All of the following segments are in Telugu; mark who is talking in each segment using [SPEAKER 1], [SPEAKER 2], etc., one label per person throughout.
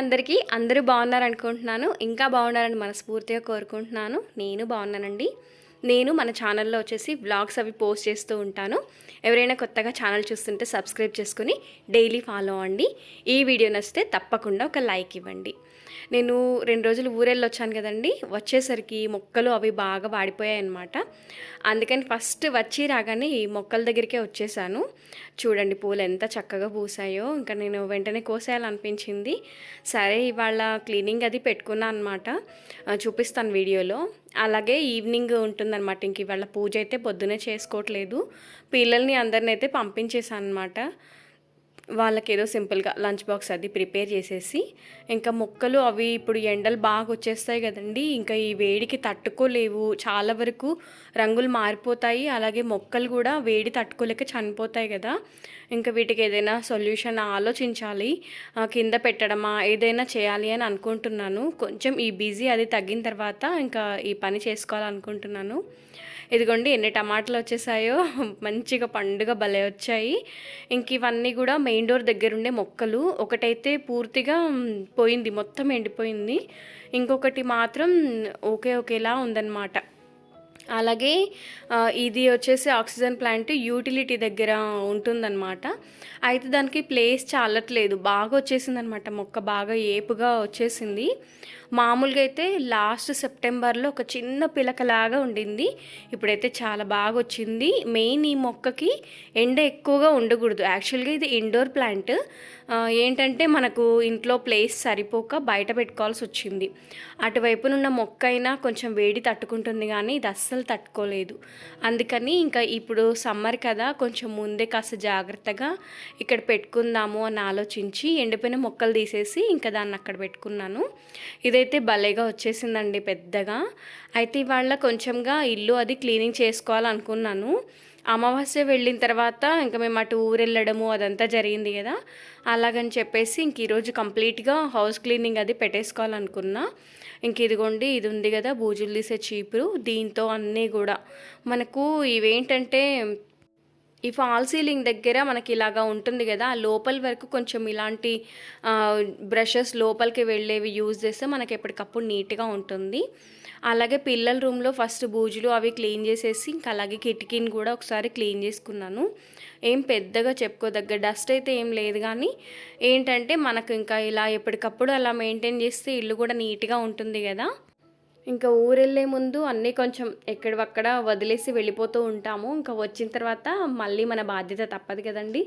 [SPEAKER 1] అందరికీ అందరూ బాగున్నారు అనుకుంటున్నాను ఇంకా బాగున్నారని మనస్ఫూర్తిగా కోరుకుంటున్నాను. నేను బాగున్నానండి. నేను మన ఛానల్లో వచ్చేసి వ్లాగ్స్ అవి పోస్ట్ చేస్తూ ఉంటాను. ఎవరైనా కొత్తగా ఛానల్ చూస్తుంటే సబ్స్క్రైబ్ చేసుకుని డైలీ ఫాలో అవ్వండి. ఈ వీడియో నచ్చితే తప్పకుండా ఒక లైక్ ఇవ్వండి. నేను రెండు రోజులు ఊరెళ్ళి వచ్చాను కదండి. వచ్చేసరికి మొక్కలు అవి బాగా వాడిపోయాయి అనమాట అందుకని ఫస్ట్ వచ్చి రాగానే ఈ మొక్కల దగ్గరికే వచ్చేసాను. చూడండి పూలు ఎంత చక్కగా పూసాయో. ఇంకా నేను వెంటనే కోసేయాలనిపించింది. సరే ఇవాళ క్లీనింగ్ అది పెట్టుకున్నా అనమాట చూపిస్తాను వీడియోలో. అలాగే ఈవినింగ్ ఉంటుందన్నమాట. ఇంక ఇవాళ పూజ అయితే పొద్దునే చేసుకోవట్లేదు. పిల్లల్ని అందరిని అయితే పంపించేసాను అనమాట వాళ్ళకి ఏదో సింపుల్గా లంచ్ బాక్స్ అది ప్రిపేర్ చేసేసి ఇంకా మొక్కలు అవి ఇప్పుడు ఎండలు బాగా వచ్చేస్తాయి కదండి ఇంకా ఈ వేడికి తట్టుకోలేవు. చాలా వరకు రంగులు మారిపోతాయి అలాగే మొక్కలు కూడా వేడి తట్టుకోలేక చనిపోతాయి కదా. ఇంకా వీటికి ఏదైనా సొల్యూషన్ ఆలోచించాలి ఆ, కింద పెట్టడమా ఏదైనా చేయాలి అని అనుకుంటున్నాను. కొంచెం ఈ బిజీ అది తగ్గిన తర్వాత ఇంకా ఈ పని చేసుకోవాలనుకుంటున్నాను. ఇదిగోండి ఎన్ని టమాటాలు వచ్చేసాయో. మంచిగా పండుగ భలే వచ్చాయి. ఇంక ఇవన్నీ కూడా మెయిన్ డోర్ దగ్గర ఉండే మొక్కలు. ఒకటైతే పూర్తిగా పోయింది మొత్తం ఎండిపోయింది. ఇంకొకటి మాత్రం ఓకే ఒకేలా ఉందన్నమాట. అలాగే ఇది వచ్చేసి ఆక్సిజన్ ప్లాంట్ యూటిలిటీ దగ్గర ఉంటుందన్నమాట. అయితే దానికి ప్లేస్ చాలట్లేదు. బాగా వచ్చేసిందనమాట మొక్క బాగా ఏపుగా వచ్చేసింది. మామూలుగా అయితే లాస్ట్ సెప్టెంబర్లో ఒక చిన్న పిలకలాగా ఉండింది. ఇప్పుడైతే చాలా బాగా వచ్చింది. మెయిన్ ఈ మొక్కకి ఎండ ఎక్కువగా ఉండకూడదు. యాక్చువల్గా ఇది ఇండోర్ ప్లాంట్. ఏంటంటే మనకు ఇంట్లో ప్లేస్ సరిపోక బయట పెట్టుకోవాల్సి వచ్చింది. అటువైపునున్న మొక్క అయినా కొంచెం వేడి తట్టుకుంటుంది కానీ ఇది అస్సలు తట్టుకోలేదు. అందుకని ఇంకా ఇప్పుడు సమ్మర్ కదా కొంచెం ముందే కాస్త జాగ్రత్తగా ఇక్కడ పెట్టుకుందాము అని ఆలోచించి ఎండిపోయిన మొక్కలు తీసేసి ఇంకా దాన్ని అక్కడ పెట్టుకున్నాను. ఇదైతే భలేగా వచ్చేసిందండి పెద్దగా. అయితే ఇవాళ కొంచెంగా ఇల్లు అది క్లీనింగ్ చేసుకోవాలనుకున్నాను. అమావాస్య వెళ్ళిన తర్వాత ఇంకా మేము అటు ఊరు వెళ్ళడము అదంతా జరిగింది కదా. అలాగని చెప్పేసి ఇంక ఈరోజు కంప్లీట్గా హౌస్ క్లీనింగ్ అది పెట్టేసుకోవాలనుకున్నా. ఇంక ఇదిగోండి ఇది ఉంది కదా బూజులు తీసే చీపురు. దీంతో అన్నీ కూడా మనకు ఇవేంటంటే ఈ ఫాల్ సీలింగ్ దగ్గర మనకి ఇలాగా ఉంటుంది కదా లోపల వరకు కొంచెం ఇలాంటి బ్రషెస్ లోపలికి వెళ్ళేవి యూజ్ చేస్తే మనకి ఎప్పటికప్పుడు నీట్గా ఉంటుంది. అలాగే పిల్లల రూమ్లో ఫస్ట్ బూజులు అవి క్లీన్ చేసేసి ఇంకా అలాగే కిటికీని కూడా ఒకసారి క్లీన్ చేసుకున్నాను. ఏం పెద్దగా చెప్పుకోదగ్గ డస్ట్ అయితే ఏం లేదు కానీ ఏంటంటే మనకు ఇంకా ఇలా ఎప్పటికప్పుడు అలా మెయింటైన్ చేస్తే ఇల్లు కూడా నీట్గా ఉంటుంది కదా. ఇంకా ఊరెళ్ళే ముందు అన్నీ కొంచెం ఎక్కడవక్కడ వదిలేసి వెళ్ళిపోతూ ఉంటాము. ఇంకా వచ్చిన తర్వాత మళ్ళీ మన బాధ్యత తప్పదు కదండి.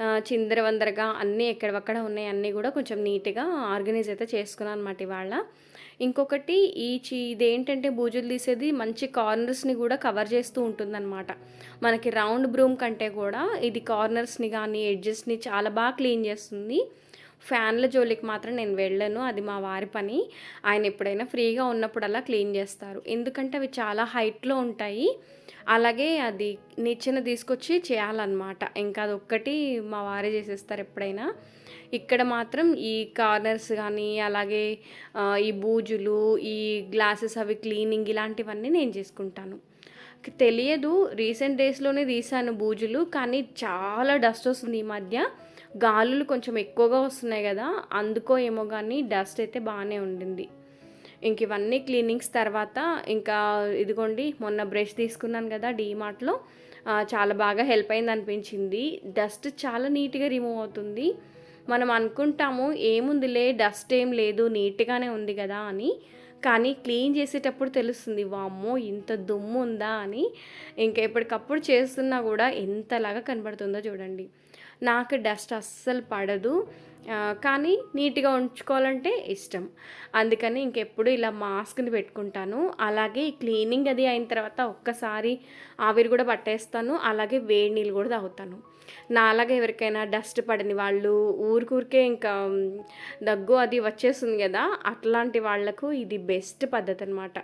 [SPEAKER 1] చిందర చిందరవందరగా అన్నీ ఎక్కడవక్కడ ఉన్నాయి అన్నీ కూడా కొంచెం నీట్గా ఆర్గనైజ్ అయితే చేసుకున్నాను అనమాట ఇవాళ. ఇంకొకటి ఈ చీ ఇదేంటంటే బూజులు తీసేది మంచి కార్నర్స్ని కూడా కవర్ చేస్తూ ఉంటుందన్నమాట. మనకి రౌండ్ బ్రూమ్ కంటే కూడా ఇది కార్నర్స్ని కానీ ఎడ్జెస్ని చాలా బాగా క్లీన్ చేస్తుంది. ఫ్యాన్ల జోలికి మాత్రం నేను వెళ్ళను. అది మా వారి పని. ఆయన ఎప్పుడైనా ఫ్రీగా ఉన్నప్పుడల్లా క్లీన్ చేస్తారు. ఎందుకంటే అవి చాలా హైట్లో ఉంటాయి. అలాగే అది నిచ్చెన తీసుకొచ్చి చేయాలన్నమాట. ఇంకా అది ఒక్కటి మా వారే చేసేస్తారు ఎప్పుడైనా. ఇక్కడ మాత్రం ఈ కార్నర్స్ కానీ అలాగే ఈ బూజులు ఈ గ్లాసెస్ అవి క్లీనింగ్ ఇలాంటివన్నీ నేను చేసుకుంటాను. తెలియదు రీసెంట్ డేస్లోనే తీసాను బూజులు. కానీ చాలా డస్ట్ వస్తుంది ఈ మధ్య. గాలులు కొంచెం ఎక్కువగా వస్తున్నాయి కదా అందుకో ఏమో కానీ డస్ట్ అయితే బాగానే ఉండింది. ఇంక ఇవన్నీ క్లీనింగ్స్ తర్వాత ఇంకా ఇదిగోండి మొన్న బ్రష్ తీసుకున్నాను కదా డీమార్ట్లో చాలా బాగా హెల్ప్ అయింది అనిపించింది డస్ట్ చాలా నీట్గా రిమూవ్ అవుతుంది. మనం అనుకుంటాము ఏముందిలే డస్ట్ ఏం లేదు నీట్గానే ఉంది కదా అని. కానీ క్లీన్ చేసేటప్పుడు తెలుస్తుంది వామ్మో ఇంత దుమ్ము ఉందా అని. ఇంకా ఎప్పటికప్పుడు చేస్తున్నా కూడా ఎంతలాగా కనబడుతుందో చూడండి. నాకు డస్ట్ అస్సలు పడదు. కానీ నీట్గా ఉంచుకోవాలంటే ఇష్టం. అందుకని ఇంకెప్పుడు ఇలా మాస్క్ని పెట్టుకుంటాను. అలాగే ఈ క్లీనింగ్ అది అయిన తర్వాత ఒక్కసారి ఆవిరి కూడా పట్టేస్తాను. అలాగే వేడి నీళ్ళు కూడా తాగుతాను. నాలాగా ఎవరికైనా డస్ట్ పడని వాళ్ళు ఊరికూరికే ఇంకా దగ్గు అది వచ్చేస్తుంది కదా అట్లాంటి వాళ్ళకు ఇది బెస్ట్ పద్ధతి అనమాట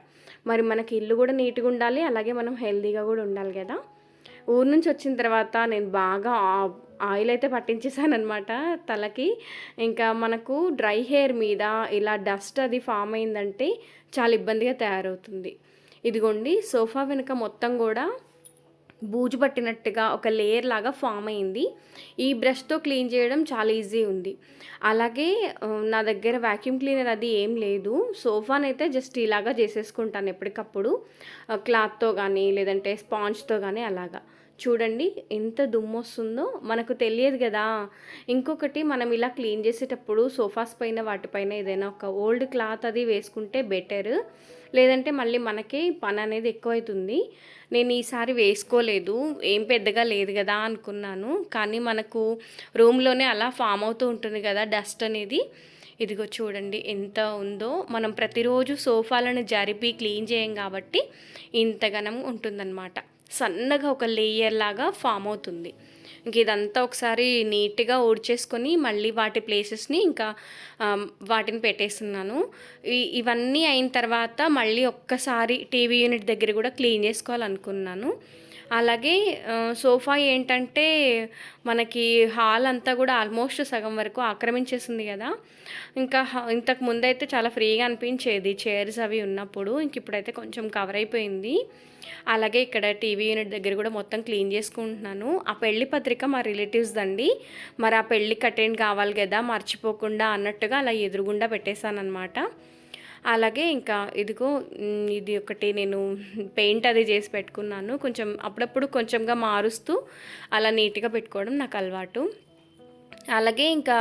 [SPEAKER 1] మరి మనకి ఇల్లు కూడా నీట్గా ఉండాలి అలాగే మనం హెల్తీగా కూడా ఉండాలి కదా. ఊరు నుంచి వచ్చిన తర్వాత నేను బాగా ఆ- ఆయిల్ అయితే పట్టించేసాను అనమాట తలకి. ఇంకా మనకు డ్రై హెయిర్ మీద ఇలా డస్ట్ అది ఫామ్ అయిందంటే చాలా ఇబ్బందిగా తయారవుతుంది. ఇదిగోండి సోఫా వెనుక మొత్తం కూడా బూజు పట్టినట్టుగా ఒక లేయర్ లాగా ఫామ్ అయింది. ఈ బ్రష్తో క్లీన్ చేయడం చాలా ఈజీ ఉంది. అలాగే నా దగ్గర వాక్యూమ్ క్లీనర్ అది ఏం లేదు. సోఫానైతే జస్ట్ ఇలాగా చేసేసుకుంటాను ఎప్పటికప్పుడు. క్లాత్తో కానీ లేదంటే స్పాంజ్తో కానీ అలాగా. చూడండి ఎంత దుమ్ము వస్తుందో మనకు తెలియదు కదా. ఇంకొకటి మనం ఇలా క్లీన్ చేసేటప్పుడు సోఫాస్ పైన వాటిపైన ఏదైనా ఒక ఓల్డ్ క్లాత్ అది వేసుకుంటే బెటర్. లేదంటే మళ్ళీ మనకి పని అనేది ఎక్కువవుతుంది నేను ఈసారి వేసుకోలేదు. ఏం పెద్దగా లేదు కదా అనుకున్నాను. కానీ మనకు రూమ్లోనే అలా ఫామ్ అవుతూ ఉంటుంది కదా డస్ట్ అనేది. ఇదిగో చూడండి ఎంత ఉందో. మనం ప్రతిరోజు సోఫాలను జరిపి క్లీన్ చేయం కాబట్టి ఇంతగనం ఉంటుందన్నమాట. సన్నగా ఒక లేయర్ లాగా ఫామ్ అవుతుంది. ఇంక ఇదంతా ఒకసారి నీట్గా ఊడ్చేసుకొని మళ్ళీ వాటి ప్లేసెస్ని ఇంకా వాటిని పెట్టేస్తున్నాను. ఇవన్నీ అయిన తర్వాత మళ్ళీ ఒక్కసారి టీవీ యూనిట్ దగ్గర కూడా క్లీన్ చేసుకోవాలనుకున్నాను. అలాగే సోఫా ఏంటంటే మనకి హాల్ అంతా కూడా ఆల్మోస్ట్ సగం వరకు ఆక్రమించేసింది కదా. ఇంకా ఇంతకు ముందైతే చాలా ఫ్రీగా అనిపించేది. చైర్స్ అవి ఉన్నప్పుడు ఇంక ఇప్పుడైతే కొంచెం కవర్ అయిపోయింది. అలాగే ఇక్కడ టీవీ యూనిట్ దగ్గర కూడా మొత్తం క్లీన్ చేసుకుంటున్నాను. ఆ పెళ్ళి పత్రిక మా రిలేటివ్స్ దండి మరి ఆ పెళ్ళి అటెండ్ కావాలి కదా మర్చిపోకుండా అన్నట్టుగా అలా ఎదురుగుండా పెట్టేశానమాట అలాగే ఇంకా ఇదిగో ఇది ఒకటి నేను పెయింట్ అది చేసి పెట్టుకున్నాను. కొంచెం అప్పుడప్పుడు కొంచెంగా మారుస్తూ అలా నీట్గా పెట్టుకోవడం నాకు అలవాటు. అలాగే ఇంకా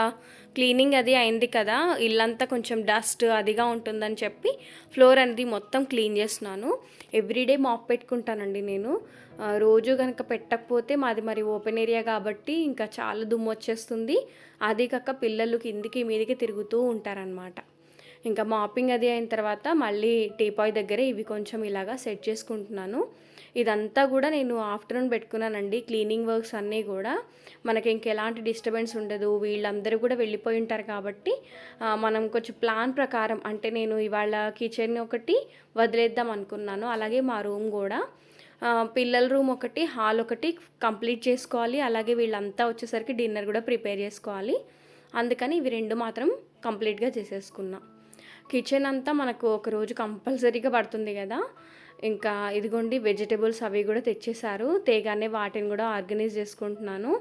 [SPEAKER 1] క్లీనింగ్ అది అయింది కదా ఇల్లంతా కొంచెం డస్ట్ అదిగా ఉంటుందని చెప్పి ఫ్లోర్ అనేది మొత్తం క్లీన్ చేస్తున్నాను. ఎవ్రీడే మాప్ పెట్టుకుంటానండి నేను. రోజు కనుక పెట్టకపోతే మాది మరి ఓపెన్ ఏరియా కాబట్టి ఇంకా చాలా దుమ్ము వచ్చేస్తుంది. అది కాక పిల్లలు కిందికి మీదికి తిరుగుతూ ఉంటారనమాట ఇంకా మాపింగ్ అది అయిన తర్వాత మళ్ళీ టీపాయ్ దగ్గరే ఇవి కొంచెం ఇలాగా సెట్ చేసుకుంటున్నాను. ఇదంతా కూడా నేను ఆఫ్టర్నూన్ పెట్టుకున్నానండి క్లీనింగ్ వర్క్స్ అన్నీ కూడా. మనకి ఇంకెలాంటి డిస్టర్బెన్స్ ఉండదు వీళ్ళందరూ కూడా వెళ్ళిపోయి ఉంటారు కాబట్టి మనం కొంచెం ప్లాన్ ప్రకారం అంటే నేను ఇవాళ కిచెన్ ఒకటి వదిలేద్దాం అనుకున్నాను అలాగే మా రూమ్ కూడా. పిల్లల రూమ్ ఒకటి హాల్ ఒకటి కంప్లీట్ చేసుకోవాలి అలాగే వీళ్ళంతా వచ్చేసరికి డిన్నర్ కూడా ప్రిపేర్ చేసుకోవాలి. అందుకని ఇవి రెండు మాత్రం కంప్లీట్గా చేసేసుకున్నా. కిచెన్ అంతా మనకు ఒక రోజు కంపల్సరీగా పడుతుంది కదా ఇంకా ఇదిగోండి వెజిటేబుల్స్ అవి కూడా తెచ్చేసారు తేగానే వాటిని కూడా ఆర్గనైజ్ చేసుకుంటున్నాను.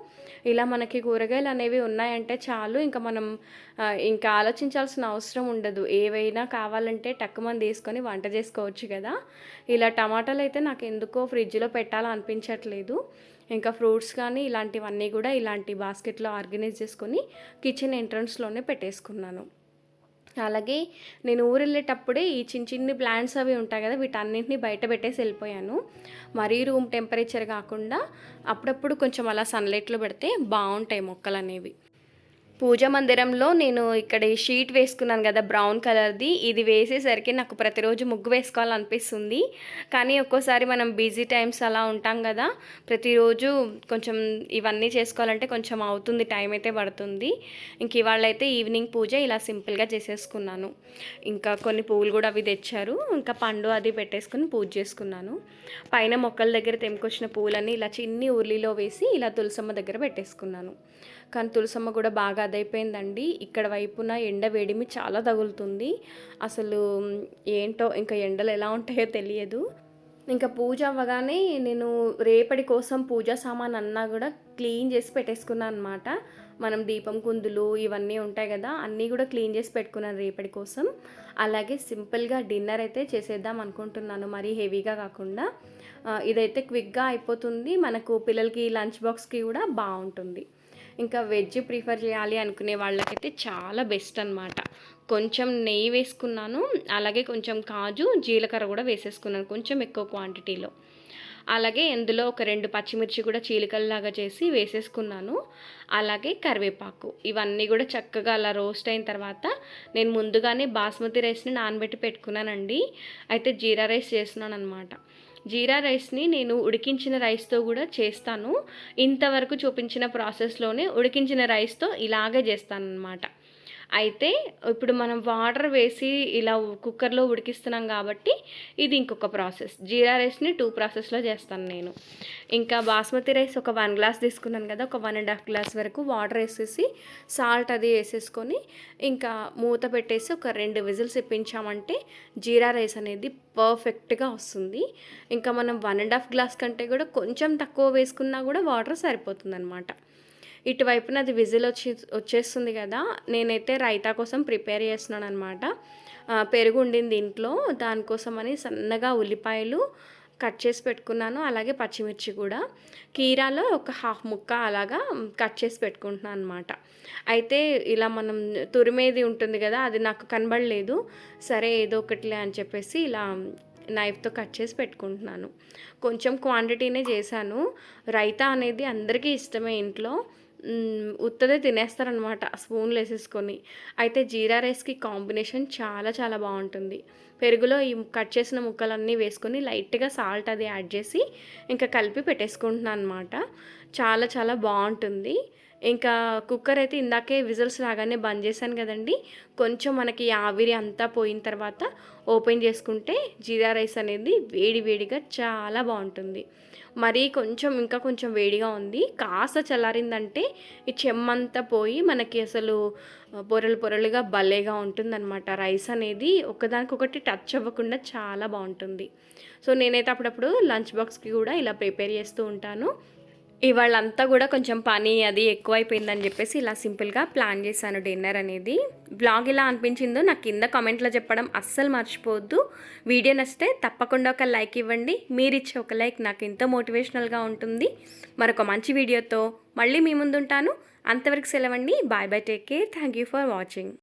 [SPEAKER 1] ఇలా మనకి కూరగాయలు అనేవి ఉన్నాయంటే చాలు. ఇంకా మనం ఇంకా ఆలోచించాల్సిన అవసరం ఉండదు. ఏవైనా కావాలంటే టక్కుమని తీసుకొని వంట చేసుకోవచ్చు కదా. ఇలా టమాటాలు అయితే నాకు ఎందుకో ఫ్రిడ్జ్లో పెట్టాలనిపించట్లేదు. ఇంకా ఫ్రూట్స్ కానీ ఇలాంటివన్నీ కూడా ఇలాంటి బాస్కెట్లో ఆర్గనైజ్ చేసుకొని కిచెన్ ఎంట్రన్స్లోనే పెట్టేసుకున్నాను. అలాగే నేను ఊరు వెళ్ళేటప్పుడే ఈ చిన్న చిన్ని ప్లాంట్స్ అవి ఉంటాయి కదా వీటన్నింటినీ బయట పెట్టేసి వెళ్ళిపోయాను. మరీ రూమ్ టెంపరేచర్ కాకుండా అప్పుడప్పుడు కొంచెం అలా సన్లైట్లో పెడితే బాగుంటాయి మొక్కలు అనేవి పూజ మందిరంలో నేను ఇక్కడ ఈ షీట్ వేసుకున్నాను కదా బ్రౌన్ కలర్ది. ఇది వేసేసరికి నాకు ప్రతిరోజు ముగ్గు వేసుకోవాలనిపిస్తుంది. కానీ ఒక్కోసారి మనం బిజీ టైమ్స్ అలా ఉంటాం కదా ప్రతిరోజు కొంచెం ఇవన్నీ చేసుకోవాలంటే కొంచెం అవుతుంది టైం అయితే పడుతుంది. ఇంక ఇవాళ అయితే ఈవినింగ్ పూజ ఇలా సింపుల్గా చేసేసుకున్నాను. ఇంకా కొన్ని పువ్వులు కూడా అవి తెచ్చారు. ఇంకా పండు అది పెట్టేసుకుని పూజ చేసుకున్నాను. పైన మొక్కల దగ్గర తెంపుకొచ్చిన పువ్వులన్నీ ఇలా చిన్ని ఉర్లిలో వేసి ఇలా తులసమ్మ దగ్గర పెట్టేసుకున్నాను. కానీ తులసమ్మ కూడా బాగా అదైపోయిందండి. ఇక్కడ వైపున ఎండ వేడిమి చాలా తగులుతుంది. అసలు ఏంటో ఇంకా ఎండలు ఎలా ఉంటాయో తెలియదు. ఇంకా పూజ అవ్వగానే నేను రేపటి కోసం పూజా సామాన్ అన్నా కూడా క్లీన్ చేసి పెట్టేసుకున్నాను అనమాట మనం దీపం కుందులు ఇవన్నీ ఉంటాయి కదా అన్నీ కూడా క్లీన్ చేసి పెట్టుకున్నాను రేపటి కోసం. అలాగే సింపుల్గా డిన్నర్ అయితే చేసేద్దాం అనుకుంటున్నాను మరీ హెవీగా కాకుండా. ఇదైతే క్విక్గా అయిపోతుంది. మనకు పిల్లలకి లంచ్ బాక్స్కి కూడా బాగుంటుంది. ఇంకా వెజ్ ప్రిఫర్ చేయాలి అనుకునే వాళ్ళకైతే చాలా బెస్ట్ అనమాట కొంచెం నెయ్యి వేసుకున్నాను అలాగే కొంచెం కాజు జీలకర్ర కూడా వేసేసుకున్నాను కొంచెం ఎక్కువ క్వాంటిటీలో అలాగే ఇందులో ఒక రెండు పచ్చిమిర్చి కూడా చీలికల్లాగా చేసి వేసేసుకున్నాను. అలాగే కరివేపాకు ఇవన్నీ కూడా చక్కగా అలా రోస్ట్ అయిన తర్వాత నేను ముందుగానే బాస్మతి రైస్ని నానబెట్టి పెట్టుకున్నానండి. అయితే జీరా రైస్ చేస్తున్నాను అనమాట జీరా రైస్ని నేను ఉడికించిన రైస్తో కూడా చేస్తాను. ఇంతవరకు చూపించిన ప్రాసెస్లోనే ఉడికించిన రైస్తో ఇలాగే చేస్తాను అనమాట అయితే ఇప్పుడు మనం వాటర్ వేసి ఇలా కుక్కర్లో ఉడికిస్తున్నాం కాబట్టి ఇది ఇంకొక ప్రాసెస్. జీరా రైస్ని టూ ప్రాసెస్లో చేస్తాను నేను. ఇంకా బాస్మతి రైస్ ఒక వన్ గ్లాస్ తీసుకున్నాను కదా ఒక వన్ అండ్ హాఫ్ గ్లాస్ వరకు వాటర్ వేసేసి సాల్ట్ అది వేసేసుకొని ఇంకా మూత పెట్టేసి ఒక రెండు విజిల్స్ ఇప్పించామంటే జీరా రైస్ అనేది పర్ఫెక్ట్గా వస్తుంది. ఇంకా మనం వన్ అండ్ హాఫ్ గ్లాస్ కంటే కూడా కొంచెం తక్కువ వేసుకున్నా కూడా వాటర్ సరిపోతుంది అనమాట ఇటువైపున అది విజిల్ వచ్చి వచ్చేస్తుంది కదా నేనైతే రైతా కోసం ప్రిపేర్ చేస్తున్నాను అనమాట పెరుగు ఉండింది ఇంట్లో దానికోసం అని సన్నగా ఉల్లిపాయలు కట్ చేసి పెట్టుకున్నాను అలాగే పచ్చిమిర్చి కూడా. కీరాలో ఒక హాఫ్ ముక్క అలాగా కట్ చేసి పెట్టుకుంటున్నాను అనమాట అయితే ఇలా మనం తురిమేది ఉంటుంది కదా అది నాకు కనబడలేదు సరే ఏదో ఒకటిలే అని చెప్పేసి ఇలా నైఫ్తో కట్ చేసి పెట్టుకుంటున్నాను. కొంచెం క్వాంటిటీనే చేశాను. రైతా అనేది అందరికీ ఇష్టమే ఇంట్లో. ఉత్తదే తినేస్తారనమాట స్పూన్లు వేసేసుకొని. అయితే జీరా రైస్కి కాంబినేషన్ చాలా చాలా బాగుంటుంది. పెరుగులో ఈ కట్ చేసిన ముక్కలన్నీ వేసుకొని లైట్గా సాల్ట్ అది యాడ్ చేసి ఇంకా కలిపి పెట్టేసుకుంటున్నాను అనమాట చాలా చాలా బాగుంటుంది. ఇంకా కుక్కర్ అయితే ఇందాకే విజిల్స్ రాగానే బంద్ చేశాను కదండి. కొంచెం మనకి ఆవిరి అంతా పోయిన తర్వాత ఓపెన్ చేసుకుంటే జీరా రైస్ అనేది వేడి వేడిగా చాలా బాగుంటుంది. మరీ కొంచెం ఇంకా కొంచెం వేడిగా ఉంది. కాస్త చల్లారిందంటే ఈ చెమ్మంతా పోయి మనకి అసలు పొరలు పొరలుగా భలేగా ఉంటుందన్నమాట. రైస్ అనేది ఒకదానికొకటి టచ్ అవ్వకుండా చాలా బాగుంటుంది. సో నేనైతే అప్పుడప్పుడు లంచ్ బాక్స్కి కూడా ఇలా ప్రిపేర్ చేస్తూ ఉంటాను. ఇవాళంతా కూడా కొంచెం పని అది ఎక్కువైపోయిందని చెప్పేసి ఇలా సింపుల్గా ప్లాన్ చేశాను డిన్నర్ అనేది. బ్లాగ్ ఇలా అనిపించిందో నాకు కింద కామెంట్లో చెప్పడం అస్సలు మర్చిపోవద్దు. వీడియో నచ్చితే తప్పకుండా ఒక లైక్ ఇవ్వండి. మీరు ఇచ్చే ఒక లైక్ నాకు ఎంతో మోటివేషనల్గా ఉంటుంది. మరొక మంచి వీడియోతో మళ్ళీ మీ ముందుంటాను. అంతవరకు సెలవండి. Bye bye take care. Thank you for watching.